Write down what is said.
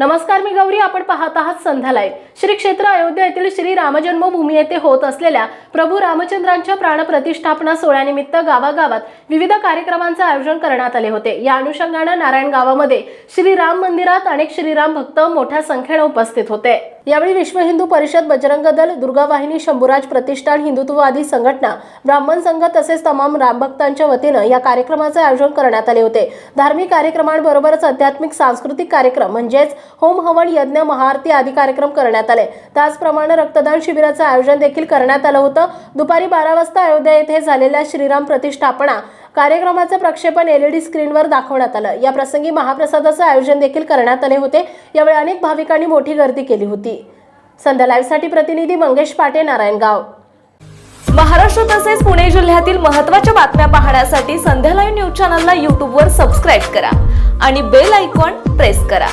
नमस्कार मी गौरी आपण पाहत आहात संध्या लाईव्ह श्री क्षेत्र अयोध्या येथील श्री रामजन्मभूमी येथे होत असलेल्या प्रभू रामचंद्रांच्या प्राणप्रतिष्ठापना सोहळ्यानिमित्त गावागावात विविध कार्यक्रमांचे आयोजन करण्यात आले होते. या अनुषंगाने नारायण गावामध्ये श्री राम मंदिरात अनेक श्रीराम भक्त मोठ्या संख्येने उपस्थित होते. यावेळी विश्व हिंदू परिषद बजरंग दल दुर्गा वाहिनी शंभूराज प्रतिष्ठान हिंदुत्ववादी संघटना ब्राह्मण संघ तसेच तमाम रामभक्तांच्या वतीनं या कार्यक्रमाचे आयोजन करण्यात आले होते. धार्मिक कार्यक्रमांबरोबरच आध्यात्मिक सांस्कृतिक कार्यक्रम म्हणजेच होम हवन यज्ञ महाआरती आदी कार्यक्रम करण्यात आले. त्याचप्रमाणे रक्तदान शिबिराचं आयोजन देखील करण्यात आलं होतं. दुपारी बारा वाजता अयोध्या येथे झालेल्या श्रीराम प्रतिष्ठापना कार्यक्रमाचं प्रक्षेपण एलईडी स्क्रीनवर दाखवण्यात आलं. या प्रसंगी महाप्रसादाचं आयोजन देखील करण्यात आले होते. यावेळी अनेक भाविकांनी मोठी गर्दी केली होती. संध्या लाईव्हसाठी प्रतिनिधी मंगेश पाटे नारायणगाव महाराष्ट्र तसेच पुणे जिल्ह्यातील महत्त्वाच्या बातम्या पाहण्यासाठी संध्या लाईव्ह न्यूज चॅनलला यूट्यूबवर सबस्क्राईब करा आणि बेल आयकॉन प्रेस करा.